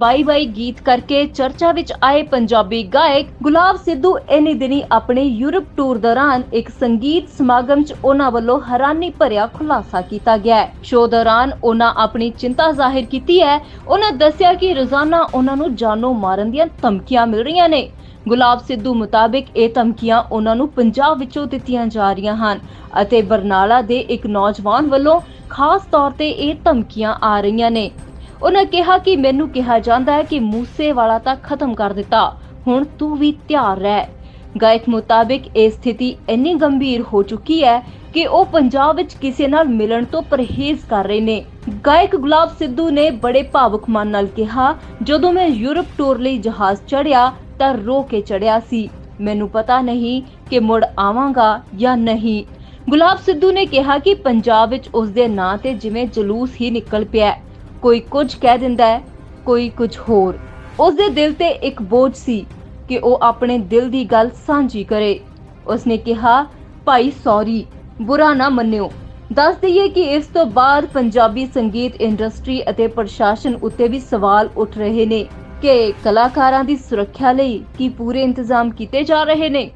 ਬਾਈ ਬਾਈ ਗੀਤ ਕਰਕੇ ਚਰਚਾ ਵਿੱਚ ਆਏ ਪੰਜਾਬੀ ਗਾਇਕ ਗੁਲਾਬ ਸਿੱਧੂ ਇਨੀ ਦਿਨੀ ਆਪਣੇ ਯੂਰਪ ਟੂਰ ਦੌਰਾਨ ਇੱਕ ਸੰਗੀਤ ਸਮਾਗਮ 'ਚ ਉਹਨਾਂ ਵੱਲੋਂ ਹੈਰਾਨੀ ਭਰਿਆ ਖੁਲਾਸਾ ਕੀਤਾ ਗਿਆ ਹੈ। ਸ਼ੋਅ ਦੌਰਾਨ ਉਹਨਾਂ ਆਪਣੀ ਚਿੰਤਾ ਜ਼ਾਹਿਰ ਕੀਤੀ ਹੈ। ਉਹਨਾਂ ਦੱਸਿਆ ਕਿ ਰੋਜ਼ਾਨਾ ਉਹਨਾਂ ਨੂੰ ਜਾਨੋਂ ਮਾਰਨ ਦੀਆਂ ਧਮਕੀਆਂ ਮਿਲ ਰਹੀਆਂ ਨੇ। ਗੁਲਾਬ ਸਿੱਧੂ ਮੁਤਾਬਿਕ ਇਹ ਧਮਕੀਆਂ ਉਹਨਾਂ ਨੂੰ ਪੰਜਾਬ ਵਿੱਚੋਂ ਦਿੱਤੀਆਂ ਜਾ ਰਹੀਆਂ ਹਨ ਅਤੇ ਬਰਨਾਲਾ ਦੇ ਇੱਕ ਨੌਜਵਾਨ ਵੱਲੋਂ ਖਾਸ ਤੌਰ ਤੇ ਇਹ ਧਮਕੀਆਂ ਆ ਰਹੀਆਂ ਨੇ। ਉਹਨਾਂ ਕਿਹਾ ਕਿ ਮੈਨੂੰ ਕਿਹਾ ਜਾਂਦਾ ਹੈ ਕਿ ਮੂਸੇ ਵਾਲਾ ਤਾਂ ਖਤਮ ਕਰ ਦਿੱਤਾ। ਹੁਣ ਤੂੰ ਵੀ ਤਿਆਰ ਰਹਿ। ਗਾਇਕ ਮੁਤਾਬਿਕ ਇਹ ਸਥਿਤੀ ਇੰਨੀ ਗੰਭੀਰ ਹੋ ਚੁੱਕੀ ਹੈ ਕਿ ਉਹ ਪੰਜਾਬ ਵਿੱਚ ਕਿਸੇ ਨਾਲ ਮਿਲਣ ਤੋਂ ਪਰਹੇਜ਼ ਕਰ ਰਹੇ ਨੇ। ਗਾਇਕ ਗੁਲਾਬ ਸਿੱਧੂ ਨੇ ਬੜੇ ਭਾਵੁਕ ਮਨ ਨਾਲ ਕਿਹਾ, ਜਦੋਂ ਮੈਂ ਯੂਰਪ ਟੂਰ ਲਈ ਜਹਾਜ਼ ਚੜ੍ਹਿਆ, ਤਾਂ ਰੋ ਕੇ ਚੜਿਆ ਸੀ। ਮੈਨੂੰ ਪਤਾ ਨਹੀਂ ਕਿ ਮੁੜ ਆਵਾਂਗਾ ਜਾਂ ਨਹੀਂ। ਗੁਲਾਬ ਸਿੱਧੂ ਨੇ ਕਿਹਾ ਕਿ ਪੰਜਾਬ ਵਿੱਚ ਉਸ ਦੇ ਨਾਂ ਤੇ ਜਿਵੇਂ ਜਲੂਸ ਹੀ ਨਿਕਲ ਪਿਆ ਕੋਈ ਕੁਝ ਕਹਿ ਦਿੰਦਾ ਹੈ, ਕੋਈ ਕੁਝ ਹੋਰ। ਉਸ ਦੇ ਦਿਲ ਤੇ ਇੱਕ ਬੋਝ ਸੀ ਕਿ ਉਹ ਆਪਣੇ ਦਿਲ ਦੀ ਗੱਲ ਸਾਂਝੀ ਕਰੇ। ਉਸਨੇ ਕਿਹਾ, ਭਾਈ ਸੌਰੀ ਬੁਰਾ ਨਾ ਮੰਨਿਓ। ਦੱਸ ਦਈਏ ਕਿ ਇਸ ਤੋਂ ਬਾਅਦ ਪੰਜਾਬੀ ਸੰਗੀਤ ਇੰਡਸਟਰੀ ਅਤੇ ਪ੍ਰਸ਼ਾਸਨ ਉੱਤੇ ਵੀ ਸਵਾਲ ਉੱਠ ਰਹੇ ਨੇ ਕਿ ਕਲਾਕਾਰਾਂ ਦੀ ਸੁਰੱਖਿਆ ਲਈ ਕੀ ਪੂਰੇ ਇੰਤਜ਼ਾਮ ਕੀਤੇ ਜਾ ਰਹੇ ਨੇ।